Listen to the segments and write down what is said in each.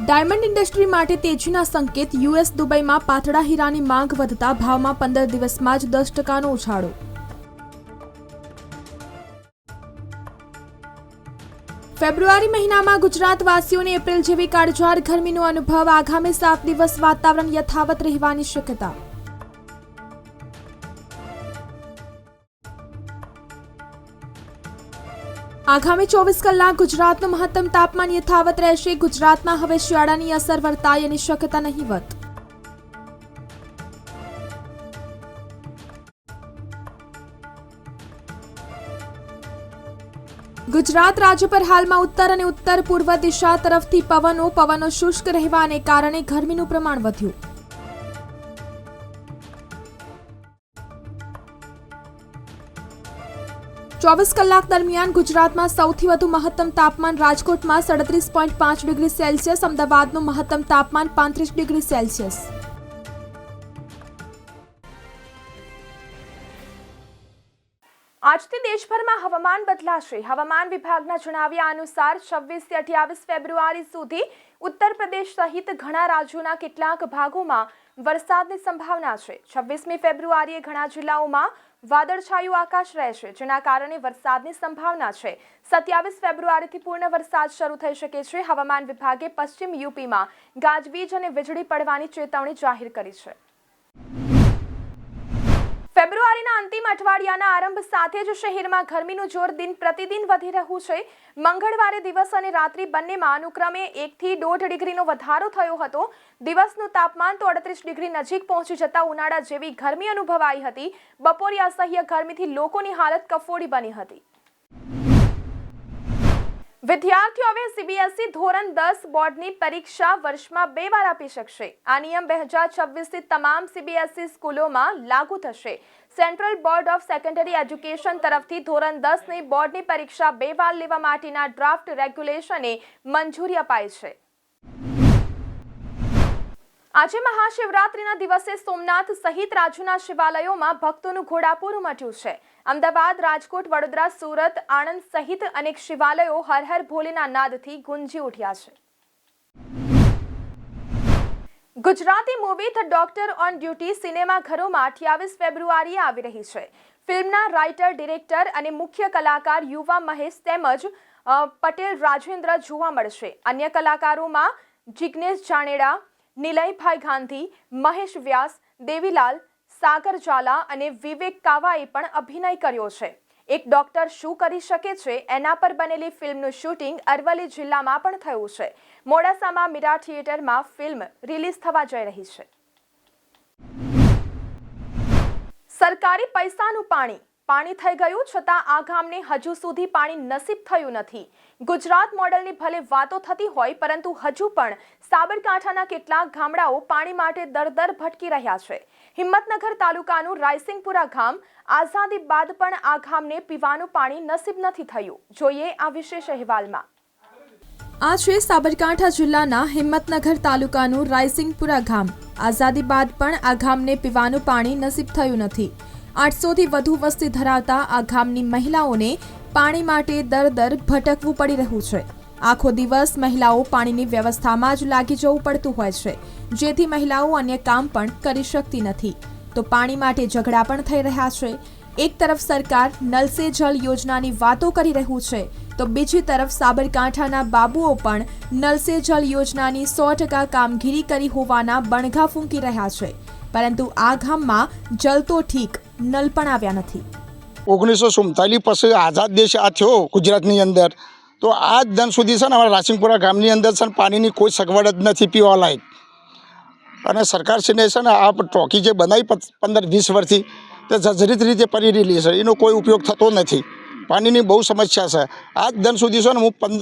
Diamond industry માટે તેજીના સંકેત US દુબઈમાં પાતળા હીરાની માંગ વધતા ભાવમાં પંદર દિવસમાં જ દસ ટકાનો ઉછાળો. ફેબ્રુઆરી મહિનામાં ગુજરાતવાસીઓને એપ્રિલ જેવી કાળઝાળ ગરમીનો અનુભવ. આગામી સાત દિવસ વાતાવરણ યથાવત રહેવાની શક્યતા. આગામી ચોવીસ કલાક ગુજરાતનું મહત્તમ તાપમાન યથાવત રહેશે. ગુજરાતમાં હવે શિયાળાની અસર વર્તાય એની શક્યતા નહીવત ગુજરાત રાજ્ય પર હાલમાં ઉત્તર અને ઉત્તર પૂર્વ દિશા તરફથી પવનો પવનો શુષ્ક રહેવાને કારણે ગરમીનું પ્રમાણ વધ્યું. ચોવીસ કલાક દરમિયાન ગુજરાતમાં સૌથી વધુ મહત્તમ તાપમાન રાજકોટમાં સડત્રીસ પોઈન્ટ પાંચ ડિગ્રી સેલ્સિયસ, અમદાવાદનું મહત્તમ તાપમાન પાંત્રીસ ડિગ્રી સેલ્સિયસ. આજથી દેશભરમાં હવામાન બદલાશે. હવામાન વિભાગના જણાવ્યા અનુસાર છવ્વીસથી અઠ્યાવીસ ફેબ્રુઆરી સુધી ઉત્તર પ્રદેશ સહિત ઘણા રાજ્યોના કેટલાક ભાગોમાં વરસાદની સંભાવના છે. છવ્વીસમી ફેબ્રુઆરીએ ઘણા જિલ્લાઓમાં વાદળછાયું આકાશ રહેશે, જેના કારણે વરસાદની સંભાવના છે. સત્યાવીસ ફેબ્રુઆરીથી પૂર્ણ વરસાદ શરૂ થઈ શકે છે. હવામાન વિભાગે પશ્ચિમ યુપીમાં ગાજવીજ અને વીજળી પડવાની ચેતવણી જાહેર કરી છે. ફેબ્રુઆરીના અંતિમ અઠવાડિયાના આરંભ સાથે જ શહેરમાં ગરમીનું જોર દિન પ્રતિદિન વધી રહ્યું છે. મંગળવારે દિવસ અને રાત્રિ બંનેમાં અનુક્રમે એકથી દોઢ ડિગ્રીનો વધારો થયો હતો. દિવસનું તાપમાન તો અડત્રીસ ડિગ્રી નજીક પહોંચી જતા ઉનાળા જેવી ગરમી અનુભવાઈ હતી. બપોરે અસહ્ય ગરમીથી લોકોની હાલત કફોડી બની હતી. વિદ્યાર્થીઓ હવે સીબીએસઈ ધોરણ દસ બોર્ડની પરીક્ષા વર્ષમાં બે વાર આપી શકશે. આ નિયમ બે હજાર છવ્વીસથી તમામ સીબીએસઈ સ્કૂલોમાં લાગુ થશે. Central board of secondary education તરફથી ધોરણ દસની બોર્ડની પરીક્ષા બે વાર લેવા માટેના ડ્રાફ્ટ રેગ્યુલેશને મંજૂરી અપાઈ છે. આજે મહાશિવરાત્રિના દિવસે સોમનાથ સહિત રાજ્યના શિવાલયોમાં ભક્તોનું ઘોડાપૂર ઉમટ્યું છે. અમદાવાદ, રાજકોટ, વડોદરા, સુરત, આણંદ સહિત અનેક શિવાલયો હર હર ભોલેના નાદથી ગુંજી ઉઠ્યા છે. Gujarati movie the doctor on duty સિનેમાઘરોમાં અઠ્યાવીસ ફેબ્રુઆરીએ આવી રહી છે. ફિલ્મના રાઇટર, ડિરેક્ટર અને મુખ્ય કલાકાર યુવા મહેશ તેમજ પટેલ રાજેન્દ્ર જોવા મળશે. અન્ય કલાકારોમાં જિગ્નેશ જાણેડા, નિલયભાઈ ગાંધી, મહેશ વ્યાસ, દેવીલાલ સાગર ઝાલા અને વિવેક કાવાએ પણ અભિનય કર્યો છે. એક ડોક્ટર શું કરી શકે છે એના પર બનેલી ફિલ્મનું શૂટિંગ અરવલ્લી જિલ્લામાં પણ થયું છે. મોડાસામાં મીરા થિયેટરમાં ફિલ્મ રિલીઝ થવા જઈ રહી છે. સરકારી પૈસાનું પાણી પાણી થઈ ગયું, છતાં આ ગામને હજુ સુધી પાણી નસીબ થયું નથી. ગુજરાત મોડલની ભલે વાતો થતી હોય, પરંતુ હજુ પણ સાબરકાંઠાના કેટલાક ગામડાઓ પાણી માટે દર દર ભટકી રહ્યા છે. હિંમતનગર તાલુકાનું રાયસિંગપુરા ગામ આઝાદી બાદ પણ આ ગામને પીવાનું પાણી નસીબ નથી થયું. જોઈએ આ વિશેષ અહેવાલમાં. આ છે સાબરકાંઠા જિલ્લાના હિંમતનગર તાલુકાનું રાયસિંગપુરા ગામ. આઝાદી બાદ પણ આ ગામને પીવાનું પાણી નસીબ થયું નથી. આઠસોથી વધુ વસ્તી ધરાવતા આ ગામની મહિલાઓને પાણી માટે દર દર ભટકવું પડી રહ્યું છે. આખો દિવસ મહિલાઓ પાણીની વ્યવસ્થામાં જ લાગી જવું પડતું હોય છે. જેથી મહિલાઓ અન્ય કામ પણ કરી શકતી નથી. તો પાણી માટે ઝઘડા પણ થઈ રહ્યા છે. એક તરફ સરકાર નલ સે જલ યોજનાની વાતો કરી રહ્યું છે. તો બીજી તરફ સાબરકાંઠાના બાબુઓ પણ નલસે જલ યોજનાની સો ટકા કામગીરી કરી હોવાના બણઘા ફૂંકી રહ્યા છે. પરંતુ આ ગામમાં જલ તો ઠીક નલ પણ આવ્યા નથી. ઓગણીસો સુડતાલીસ પછી આઝાદ દેશ આ થયો ગુજરાતની અંદર. તો આજ દન સુધી છે ને અમારા રાસિંગપુરા ગામની અંદર છે પાણીની કોઈ સગવડ જ નથી પીવા લાયક. અને સરકારશ્રીને છે ને આ ટોકી જે બનાવી પંદર વીસ વર્ષથી તે જર્જરિત રીતે પડી રહેલી છે. એનો કોઈ ઉપયોગ થતો નથી. પાણીની બહુ સમસ્યા છે. આજ દિન સુધી છે ને હું પંદ,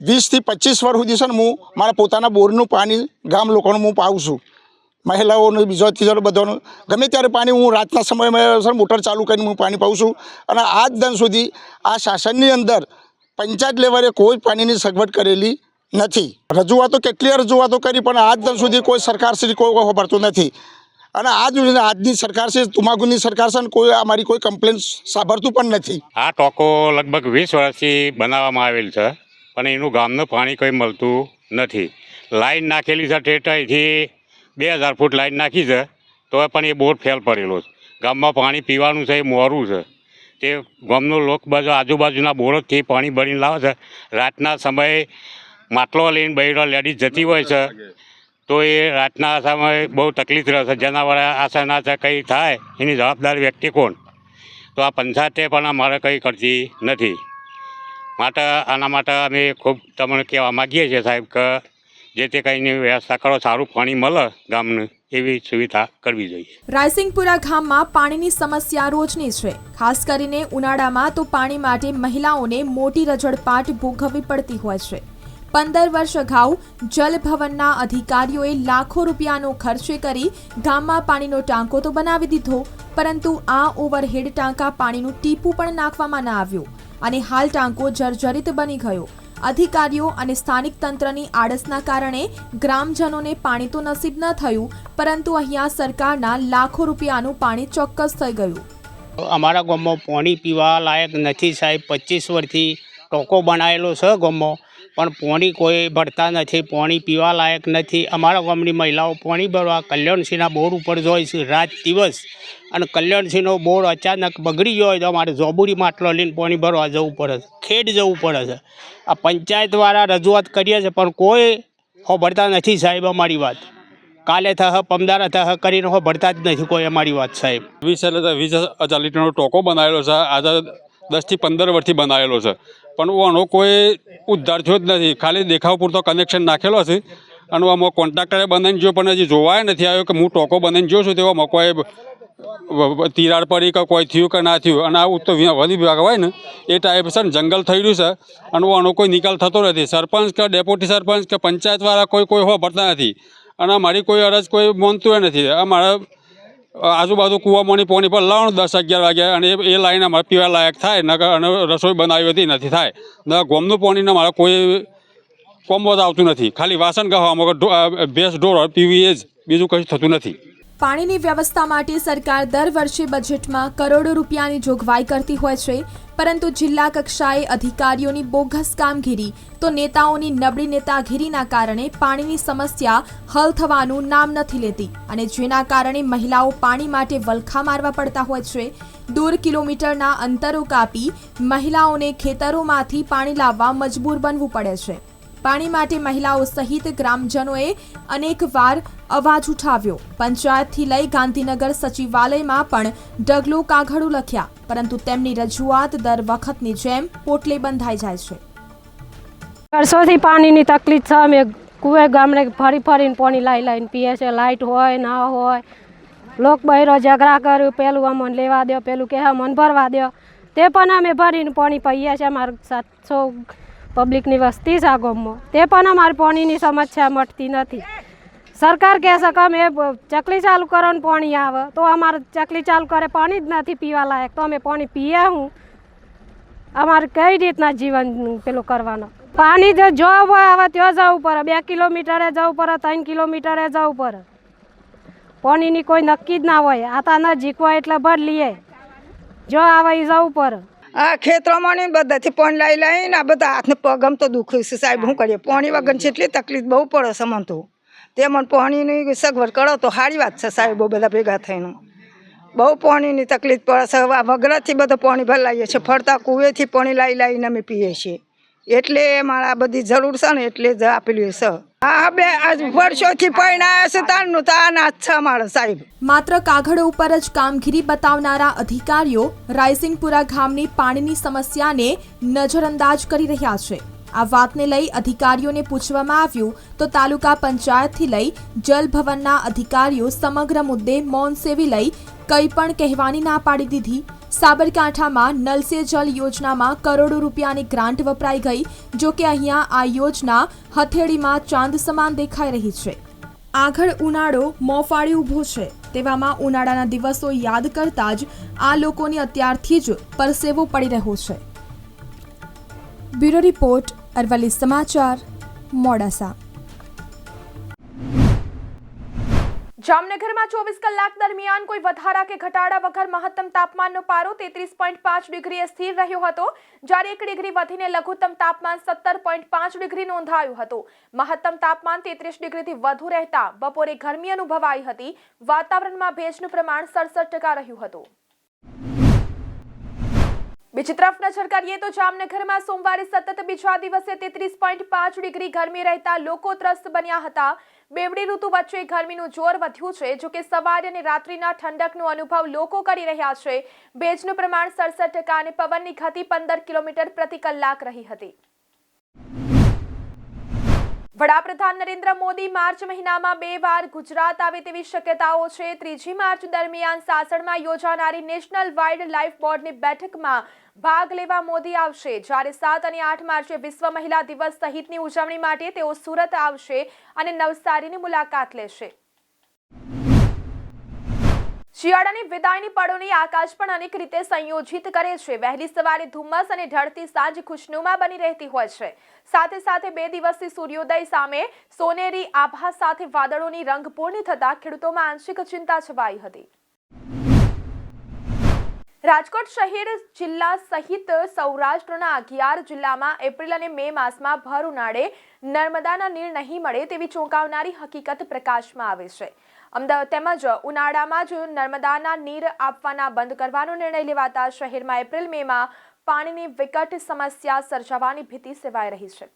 વીસથી પચીસ વર્ષ સુધી છે ને હું મારા પોતાના બોરનું પાણી ગામ લોકોનું હું પાઉં છું. મહિલાઓનું, બીજો ત્રીજો બધાનું. ગમે ત્યારે પાણી હું રાતના સમયમાં મોટર ચાલુ કરીને હું પાણી પાઉં છું. અને આજ દિન સુધી આ શાસનની અંદર પંચાયત લેવલે કોઈ પાણીની સગવડ કરેલી નથી. રજૂઆતો કેટલી રજૂઆતો કરી, પણ આજ દિન સુધી કોઈ સરકારશ્રી કોઈ ખબરતું નથી. અને આજ આજની સરકાર છે તુમાકુની સરકાર છે કોઈ અમારી કોઈ કમ્પ્લેન સાંભળતું પણ નથી. આ ટોકો લગભગ વીસ વર્ષથી બનાવવામાં આવેલ છે, પણ એનું ગામનું પાણી કંઈ મળતું નથી. લાઈન નાખેલી છે ટેટાઈથી બે હજાર ફૂટ લાઈન નાખી છે, તો પણ એ બોર ફેલ પડેલો છે. ગામમાં પાણી પીવાનું છે, એ મોરું છે. તે ગામનો લોક બાજુ આજુબાજુના બોરોથી પાણી ભરીને લાવે છે. રાતના સમયે માટલો લઈને બૈરો લેડીઝ જતી હોય છે. તો એ રાતના સમયે બહુ તકલીફ રહેશે. જેનાવાળા આશાના છે કંઈ થાય, એની જવાબદાર વ્યક્તિ કોણ? તો આ પંચાયતે પણ અમારે કંઈ કરતી નથી. માટે આના માટે અમે ખૂબ તમને કહેવા માગીએ છીએ સાહેબ કે જે તે કંઈની વ્યવસ્થા કરો, સારું પાણી મળે ગામને, એવી સુવિધા કરવી જોઈએ. રાયસિંગપુરા ગામમાં પાણીની સમસ્યા રોજની છે. ખાસ કરીને ઉનાળામાં તો પાણી માટે મહિલાઓને મોટી રજડપાટ ભોગવવી પડતી હોય છે. પંદર વર્ષ અગાઉ જલભવનના અધિકારીઓએ લાખો રૂપિયાનો ખર્ચે કરી ગામમાં પાણીનો ટાંકો તો બનાવી દીધો, પરંતુ આ ઓવરહેડ ટાંકા પાણીનું ટીપું પણ નાખવામાં ના આવ્યું અને હાલ ટાંકો જર્જરિત બની ગયો. અધિકારીઓ અને સ્થાનિક તંત્રની આળસના કારણે ગ્રામજનોને પાણી તો નસીબ ન થયું, પરંતુ અહીંયા સરકારના લાખો રૂપિયાનું પાણી ચોક્કસ થઈ ગયું. અમારા ગામમાં પાણી પીવા લાયક નથી સાહેબ. પચીસ વર્ષથી ટોકો બનાવેલો છે ગામમાં. પણ પાણી કોઈ ભરતા નથી, પાણી પીવા લાયક નથી. અમારા ગામની મહિલાઓ પાણી ભરવા કલ્યાણસિંહના બોર ઉપર જોઈ છે રાત દિવસ. અને કલ્યાણસિંહનો બોર અચાનક બગડી ગયો હોય તો અમારે જોબુરી માટલો લઈને પાણી ભરવા જવું પડે છે, ખેડ જવું પડે છે. આ પંચાયતવાળા રજૂઆત કરીએ છે, પણ કોઈ ભરતા નથી સાહેબ અમારી વાત. કાલે થહ, પમદારા થહ કરીને ભરતા જ નથી કોઈ અમારી વાત સાહેબ. વીસ એટલે વીસ હજાર લીટરનો ટોકો બનાવેલો છે. આજે દસથી પંદર વર્ષથી બનાવેલો છે. પણ આનો કોઈ ઉદ્ધાર થયો જ નથી. ખાલી દેખાવ પૂરતો કનેક્શન નાખેલો છે. અને આમાં કોન્ટ્રાક્ટરે બનાવીને જોયો, પણ હજી જોવાય નથી આવ્યો કે હું ટોકો બનાવીને જોઉં છું તેવામાં કોઈ તિરાડ પડી કે કોઈ થયું કે ના થયું. અને આવું તો વન વિભાગ હોય ને, એ ટાઈપ છે ને, જંગલ થઈ રહ્યું છે. અને આનો કોઈ નિકાલ થતો નથી. સરપંચ કે ડેપ્યુટી સરપંચ કે પંચાયતવાળા કોઈ કોઈ હોવા ભરતા નથી. અને મારી કોઈ અરજ, કોઈ માનતું નથી. આ મારા આજુબાજુ કૂવામાંની પોણી પર લાવવાનું દસ અગિયાર વાગ્યા અને એ- લાઈન અમારે પીવા લાયક થાય, ન અને રસોઈ બનાવી હતી, નથી થાય. ને ગોમનું પાણીને મારે કોઈ કોમ્બો જ આવતું નથી. ખાલી વાસણ ગાવા આ ભેંસ ઢોર પીવી એ જ. બીજું કંઈ થતું નથી. પાણીની વ્યવસ્થા માટે સરકાર દર વર્ષે બજેટમાં કરોડો રૂપિયાની જોગવાઈ કરતી હોય છે, પરંતુ જિલ્લા કક્ષાએ અધિકારીઓની બોગસ કામગીરી તો નેતાઓની નબળી નેતાગીરીના કારણે પાણીની સમસ્યા હલ થવાનું નામ નથી લેતી અને જેના કારણે મહિલાઓ પાણી માટે વલખા મારવા પડતા હોય છે, દૂર કિલોમીટરના અંતરો કાપી મહિલાઓને ખેતરોમાંથી પાણી લાવવા મજબૂર બનવું પડે છે. પાણી માટે મહિલાઓ સહિત ગ્રામજનોએ અનેકવાર અવાજ ઉઠાવ્યો. પંચાયતથી લઈ ગાંધીનગર સચિવાલયમાં પણ ડગલો કાગળો લખ્યા, પરંતુ તેમની રજૂઆત દર વખતની જેમ પોટલે બંધાઈ જાય છે. વર્ષોથી પાણીની તકલીફ છે. અમે કુએ ગામડે ફરી ફરીને પાણી લાવી લાઈને પીએ છે લાઇટ હોય, ના હોય. લોક બહેરો ઝઘડા કર્યું. પેલું અમને લેવા દો પેલું કે મન ભરવા દો તે પણ અમે ભરીને પાણી પીએ છીએ. અમારે સાતસો પબ્લિકની વસ્તી છે આ ગામમાં. તે પણ અમારે પાણીની સમસ્યા મટતી નથી. સરકાર કહે છે કે અમે ચકલી ચાલુ કરો ને પાણી આવે. તો અમારે ચકલી ચાલુ કરે પાણી જ નથી પીવા લાયક. તો અમે પાણી પીએ હું? અમારે કઈ રીતના જીવન પેલું કરવાનું? પાણી જો જોબ આવે ત્યાં જવું પડે. બે કિલોમીટરે જવું પડે, ત્રણ કિલોમીટરે જવું પડે. પાણીની કોઈ નક્કી જ ના હોય. આ તા નજીક હોય એટલે ભર લઈએ. જો આવે એ જવું પડે. આ ખેતરોમાં ને બધાથી પાણી લાવી લાવીને આ બધા હાથને પગ આમ તો દુખ્યું છે સાહેબ શું કરીએ? પાણી વગર છે એટલી તકલીફ બહુ પડે છે મને તો. તે મને પાણીની સગવડ કરો તો સારી વાત છે સાહેબો બધા ભેગા થઈને. બહુ પાણીની તકલીફ પડે છે. આ વગરાથી બધું પાણી ભરાઈએ છીએ. ફરતા કુવેથી પાણી લાવી લાવીને અમે પીએ છીએ. એટલે મારા બધી જરૂર છે ને એટલે જ આપેલું છે. માત્ર કાગળ ઉપર જ કામગીરી બતાવનારા અધિકારીઓ રાયસિંગપુરા ગામની પાણીની સમસ્યાને નજરઅંદાજ કરી રહ્યા છે. આ વાતને લઈ અધિકારીઓને પૂછવામાં આવ્યું તો તાલુકા પંચાયતથી લઈ જલભવનના અધિકારીઓ સમગ્ર મુદ્દે મૌન સેવી લઈ કંઈ પણ કહેવાની ના પાડી દીધી. સાબરકાંઠામાં નલ સે જલ યોજનામાં કરોડો રૂપિયાની ગ્રાન્ટ વપરાઈ ગઈ, જો કે અહીંયા આ યોજના હથેળીમાં ચાંદ સમાન દેખાઈ રહી છે. આગળ ઉનાળો મોંફાળી ઊભો છે. તેવામાં ઉનાળાના દિવસો યાદ કરતા જ આ લોકોની અત્યારથી જ પરસેવો પડી રહ્યો છે. બ્યુરો રિપોર્ટ અરવલ્લી સમાચાર, મોડાસા. જામનગરમાં ચોવીસ કલાક દરમિયાન કોઈ વધારા કે ઘટાડા વગર મહત્તમ તાપમાનનો પારો તેત્રીસ પોઈન્ટ પાંચ ડિગ્રીએ સ્થિર રહ્યો હતો. જ્યારે એક ડિગ્રી વધીને લઘુત્તમ તાપમાન સત્તર પોઈન્ટ પાંચ ડિગ્રી નોંધાયું હતું. મહત્તમ તાપમાન તેત્રીસ ડિગ્રીથી વધુ રહેતા બપોરે ગરમી અનુભવાઈ હતી. વાતાવરણમાં ભેજનું પ્રમાણ સડસઠ ટકા રહ્યું હતું. બીજી તરફ નજર કરીએ તો જામનગરમાં સોમવારે સતત બીજા દિવસે તેત્રીસ પોઈન્ટ પાંચ ડિગ્રી ગરમી રહેતા લોકો ત્રસ્ત બન્યા હતા. બેવડી ઋતુ વચ્ચે ગરમીનું જોર વધ્યું છે, જો કે સવારે અને રાત્રિના ઠંડકનો અનુભવ લોકો કરી રહ્યા છે. ભેજનું પ્રમાણ સડસઠ ટકા અને પવનની ગતિ પંદર કિલોમીટર પ્રતિ કલાક રહી હતી. વડાપ્રધાન નરેન્દ્ર મોદી માર્ચ મહિનામાં બે વાર ગુજરાત આવે તેવી શક્યતાઓ છે. ત્રીજી માર્ચ દરમિયાન સાસણમાં યોજાનારી નેશનલ વાઇલ્ડ લાઇફ બોર્ડની બેઠકમાં ભાગ લેવા મોદી આવશે. જ્યારે સાત અને આઠ માર્ચે વિશ્વ મહિલા દિવસ સહિતની ઉજવણી માટે તેઓ સુરત આવશે અને નવસારીની મુલાકાત લેશે. શિયાળાની વિદાયની પળોની આકાશ પણ અનેક રીતે સંયોજિત કરે છે. વહેલી સવારે ધુમ્મસ અને ઢળતી સાંજ ખુશનુમા બની રહેતી હોય છે. સાથે સાથે બે દિવસથી સૂર્યોદય સામે સોનેરી આભા સાથે વાદળોની રંગપૂર્ણ થતા ખેડૂતોમાં આંશિક ચિંતા છવાઈ હતી. રાજકોટ શહેર જિલ્લા સહિત સૌરાષ્ટ્રના અગિયાર જિલ્લામાં એપ્રિલ અને મે માસમાં ભર ઉનાળે નર્મદાના નીર નહીં મળે તેવી ચોંકાવનારી હકીકત પ્રકાશમાં આવે છે. અમદાવાદ તેમજ ઉનાળામાં જ નર્મદાના નીર આપવાના બંધ કરવાનો નિર્ણય લેવાતા શહેરમાં એપ્રિલ મેમાં પાણીની વિકટ સમસ્યા સર્જાવાની ભીતિ સેવાઈ રહી છે.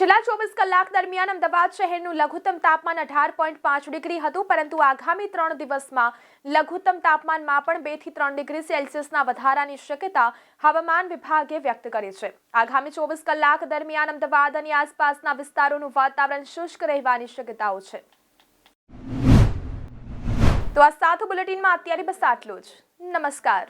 છેલ્લા ચોવીસ કલાક દરમિયાન અમદાવાદ શહેરનું લઘુત્તમ તાપમાન અઢાર પોઈન્ટ પાંચ ડિગ્રી હતું, પરંતુ આગામી ત્રણ દિવસમાં લઘુત્તમ તાપમાનમાં પણ બેથી ત્રણ ડિગ્રી સેલ્સિયસના વધારાની શક્યતા હવામાન વિભાગે વ્યક્ત કરી છે. આગામી ચોવીસ કલાક દરમિયાન અમદાવાદ અને આસપાસના વિસ્તારોનું વાતાવરણ શુષ્ક રહેવાની શક્યતાઓ છે. તો આ સાથ બુલેટિનમાં અત્યારે બસ આટલું જ. નમસ્કાર.